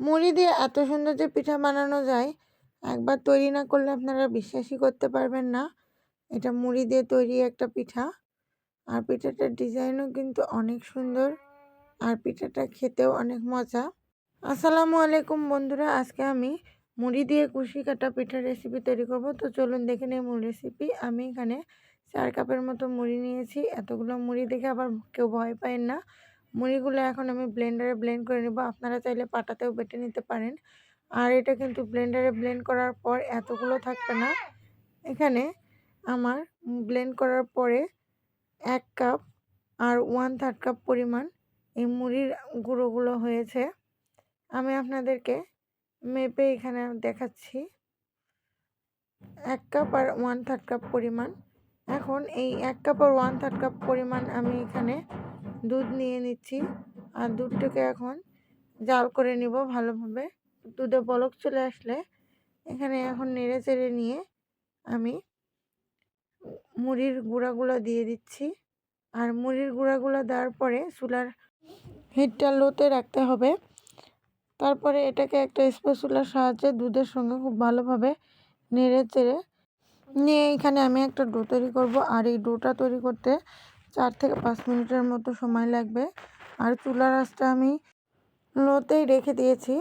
মুড়ি দিয়ে এত সুন্দর যে পিঠা বানানো যায়, একবার তৈরি না করলে আপনারা বিশ্বাসই করতে পারবেন না। এটা মুড়ি দিয়ে তৈরি একটা পিঠা। আর পিঠাটার ডিজাইনও কিন্তু অনেক সুন্দর। আর পিঠাটা খেতেও অনেক মজা। আসসালামু আলাইকুম বন্ধুরা, আজকে আমি মুড়ি দিয়ে কুশি কাটা পিঠার রেসিপি তৈরি করব। তো চলুন দেখে নেই মূল রেসিপি আমি এখানে চার কাপের মতো মুড়ি নিয়েছি। এতগুলো মুড়ি দেখে আবার কেউ ভয় পায় না। মুড়িগুলো এখন আমি ব্লেন্ডারে ব্লেন্ড করে নেব। আপনারা চাইলে পাটাতেও বেটে নিতে পারেন। আর এটা কিন্তু ব্লেন্ডারে ব্লেন্ড করার পর এতগুলো থাকবে না। এখানে আমার ব্লেন্ড করার পরে এক কাপ আর ওয়ান থার্ড কাপ পরিমাণ এই মুড়ির গুঁড়োগুলো হয়েছে। আমি আপনাদেরকে মেপে এখানে দেখাচ্ছি। এক কাপ আর ওয়ান থার্ড কাপ পরিমাণ। এখন এই এক কাপ আর ওয়ান থার্ড কাপ পরিমাণ আমি এখানে দুধ নিয়ে নিচ্ছি। আর দুধটাকে এখন জাল করে নিব ভালোভাবে। দুধে বলক চলে আসলে এখানে এখন নেড়ে চেড়ে নিয়ে আমি মুড়ির গুঁড়াগুলো দিয়ে দিচ্ছি। আর মুড়ির গুঁড়াগুলো দেওয়ার পরে চুলার হিটটা লোতে রাখতে হবে। তারপরে এটাকে একটা স্পেসুলার সাহায্যে দুধের সঙ্গে খুব ভালোভাবে নেড়ে চেড়ে নিয়ে এখানে আমি একটা ডো তৈরি করব। আর এই ডোটা তৈরি করতে চার থেকে পাঁচ মিনিটের মতো সময় লাগবে। আর চুলার আঁচটা আমি লোতেই রেখে দিয়েছি।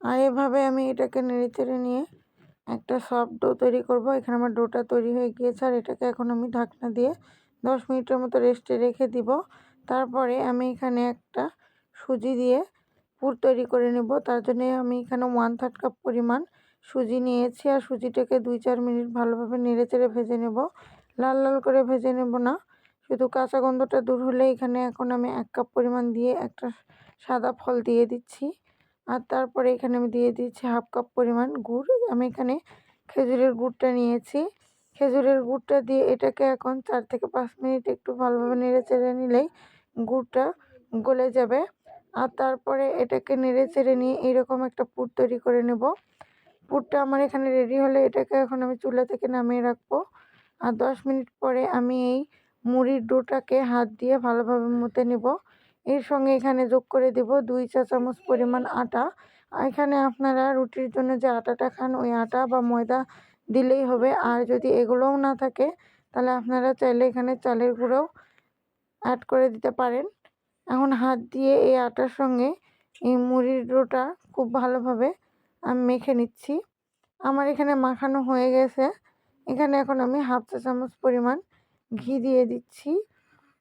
আর এভাবে আমি এটাকে নেড়ে চেড়ে নিয়ে একটা সফট ডো তৈরি করব। এখানে আমার ডোটা তৈরি হয়ে গিয়েছে আর এটাকে এখন আমি ঢাকনা দিয়ে দশ মিনিটের মতো রেস্টে রেখে দিব। তারপরে আমি এখানে একটা সুজি দিয়ে পুর তৈরি করে নেব। তার জন্য আমি এখানে ওয়ান থার্ড কাপ পরিমাণ সুজি নিয়েছি। আর সুজিটাকে দুই চার মিনিট ভালোভাবে নেড়ে চেড়ে ভেজে নেব। লাল লাল করে ভেজে নেব না। শুধু কাঁচা গন্ধটা দূর হলে এখানে এখন আমি এক কাপ পরিমাণ দিয়ে একটা সাদা ফল দিয়ে দিচ্ছি। আর তারপরে এখানে আমি দিয়ে দিচ্ছি হাফ কাপ পরিমাণ গুড়। আমি এখানে খেজুরের গুড়টা নিয়েছি। খেজুরের গুড়টা দিয়ে এটাকে এখন চার থেকে পাঁচ মিনিট একটু ভালোভাবে নেড়ে চেড়ে নিলেই গুড়টা গলে যাবে। আর তারপরে এটাকে নেড়ে চেড়ে নিয়ে এইরকম একটা পুর তৈরি করে নেব। পুরটা আমার এখানে রেডি হলে এটাকে এখন আমি চুলা থেকে নামিয়ে রাখব। আর দশ মিনিট পরে আমি এই মুড়ির ডোটাকে হাত দিয়ে ভালোভাবে মুতে নেব। এর সঙ্গে এখানে যোগ করে দেব দুই চা চামচ পরিমাণ আটা। এখানে আপনারা রুটির জন্য যে আটাটা খান, ওই আটা বা ময়দা দিলেই হবে। আর যদি এগুলোও না থাকে, তাহলে আপনারা চাইলে এখানে চালের গুঁড়োও অ্যাড করে দিতে পারেন। এখন হাত দিয়ে এই আটার সঙ্গে এই মুড়ির ডোটা খুব ভালোভাবে আমি মেখে নিচ্ছি। আমার এখানে মাখানো হয়ে গেছে। এখানে এখন আমি হাফ চা চামচ পরিমাণ ঘি দিয়ে দিচ্ছি।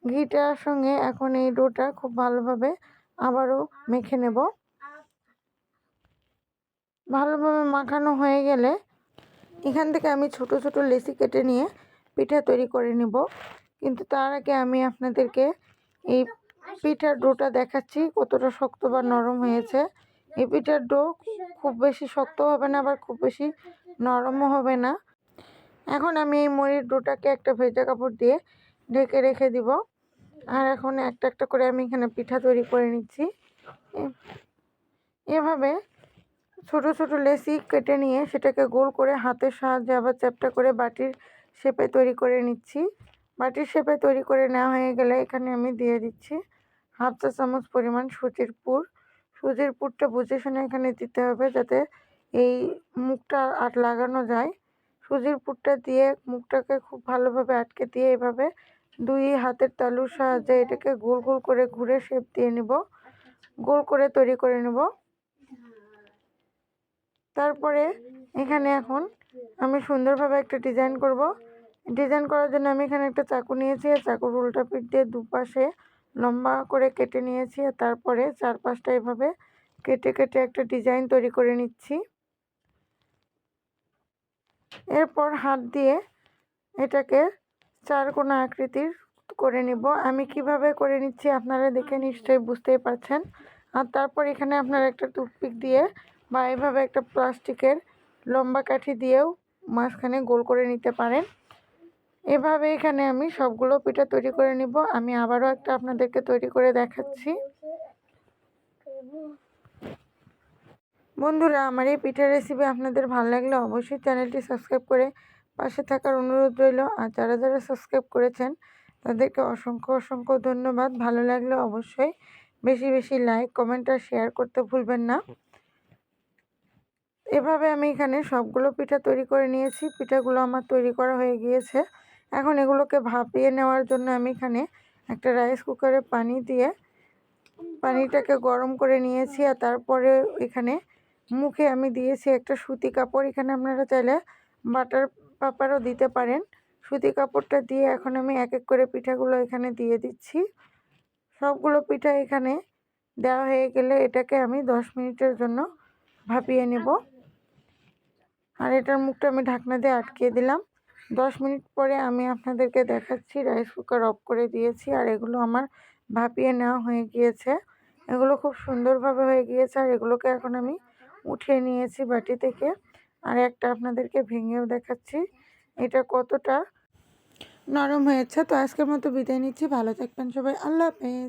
ঘিটার সঙ্গে এখন এই ডোটা খুব ভালোভাবে আবারও মেখে নেব। ভালোভাবে মাখানো হয়ে গেলে এখান থেকে আমি ছোট ছোট লেসি কেটে নিয়ে পিঠা তৈরি করে নেব। কিন্তু তার আগে আমি আপনাদেরকে এই পিঠার ডোটা দেখাচ্ছি, কতটা শক্ত বা নরম হয়েছে। এই পিঠার ডো খুব বেশি শক্ত হবে না, আবার খুব বেশি নরমও হবে না। এখন আমি এই মুড়ির ডোটাকে একটা ভেজা কাপড় দিয়ে ঢেকে রেখে দিব। আর এখন একটা একটা করে আমি এখানে পিঠা তৈরি করে নিচ্ছি। এভাবে ছোট ছোট লেসি কেটে নিয়ে সেটাকে গোল করে হাতের সাহায্যে আবার চ্যাপটা করে বাটির শেপে তৈরি করে নিচ্ছি। বাটির শেপে তৈরি করে নেওয়া হয়ে গেলে এখানে আমি দিয়ে দিচ্ছি হাফ চা চামচ পরিমাণ সুজির পুর। সুজির পুরটা বুঝে শুনে এখানে দিতে হবে যাতে এই মুখটা আর লাগানো যায়। সুজির পুরটা দিয়ে মুখটাকে খুব ভালোভাবে আটকে দিয়ে এভাবে দুই হাতের তালুর সাহায্যে এটাকে গোল গোল করে ঘুরে শেপ দিয়ে নেব। গোল করে তৈরি করে নেব। তারপরে এখানে এখন আমি সুন্দরভাবে একটা ডিজাইন করব। ডিজাইন করার জন্য আমি এখানে একটা চাকু নিয়েছি। চাকুর উল্টা পিঠ দিয়ে দুপাশে লম্বা করে কেটে নিয়েছি। তারপরে চারপাশটা এভাবে কেটে কেটে একটা ডিজাইন তৈরি করে নিচ্ছি। এরপর হাত দিয়ে এটাকে চার কোনা আকৃতির করে নিব। আমি কীভাবে করে নিচ্ছি আপনারা দেখে নিশ্চয়ই বুঝতেই পারছেন। আর তারপর এখানে আপনারা একটা টুথপিক দিয়ে বা এভাবে একটা প্লাস্টিকের লম্বা কাঠি দিয়েও মাঝখানে গোল করে নিতে পারেন। এভাবে এখানে আমি সবগুলো পিঠা তৈরি করে নিব। আমি আবারও একটা আপনাদেরকে তৈরি করে দেখাচ্ছি। বন্ধুরা, আমার এই পিঠার রেসিপি আপনাদের ভালো লাগলে অবশ্যই চ্যানেলটি সাবস্ক্রাইব করে পাশে থাকার অনুরোধ রইল। আর যারা যারা সাবস্ক্রাইব করেছেন, তাদেরকে অসংখ্য অসংখ্য ধন্যবাদ। ভালো লাগলে অবশ্যই বেশি বেশি লাইক কমেন্ট আর শেয়ার করতে ভুলবেন না। এভাবে আমি এখানে সবগুলো পিঠা তৈরি করে নিয়েছি। পিঠাগুলো আমার তৈরি করা হয়ে গিয়েছে। এখন এগুলোকে ভাপিয়ে নেওয়ার জন্য আমি এখানে একটা রাইস কুকারে পানি দিয়ে, পানিটাকে গরম করে নিয়েছি। আর তারপরে এখানে মুখে আমি দিয়েছি একটা সুতি কাপড়। এখানে আপনারা চাইলে বাটার পাপারও দিতে পারেন। সুতি কাপড়টা দিয়ে এখন আমি এক এক করে পিঠাগুলো এখানে দিয়ে দিচ্ছি। সবগুলো পিঠা এখানে দেওয়া হয়ে গেলে এটাকে আমি দশ মিনিটের জন্য ভাপিয়ে নেব। আর এটার মুখটা আমি ঢাকনা দিয়ে আটকে দিলাম। দশ মিনিট পরে আমি আপনাদেরকে দেখাচ্ছি, রাইস কুকার অফ করে দিয়েছি আর এগুলো আমার ভাপিয়ে নেওয়া হয়ে গিয়েছে। এগুলো খুব সুন্দরভাবে হয়ে গিয়েছে আর এগুলোকে এখন আমি উঠিয়ে নিয়েছি বাটি থেকে। আর একটা আপনাদেরকে ভেঙেও দেখাচ্ছি। এটা কতটা নরম হয়েছে। তো আজকের মতো বিদায় নিচ্ছি। ভালো থাকবেন সবাই। আল্লাহ হাফেজ।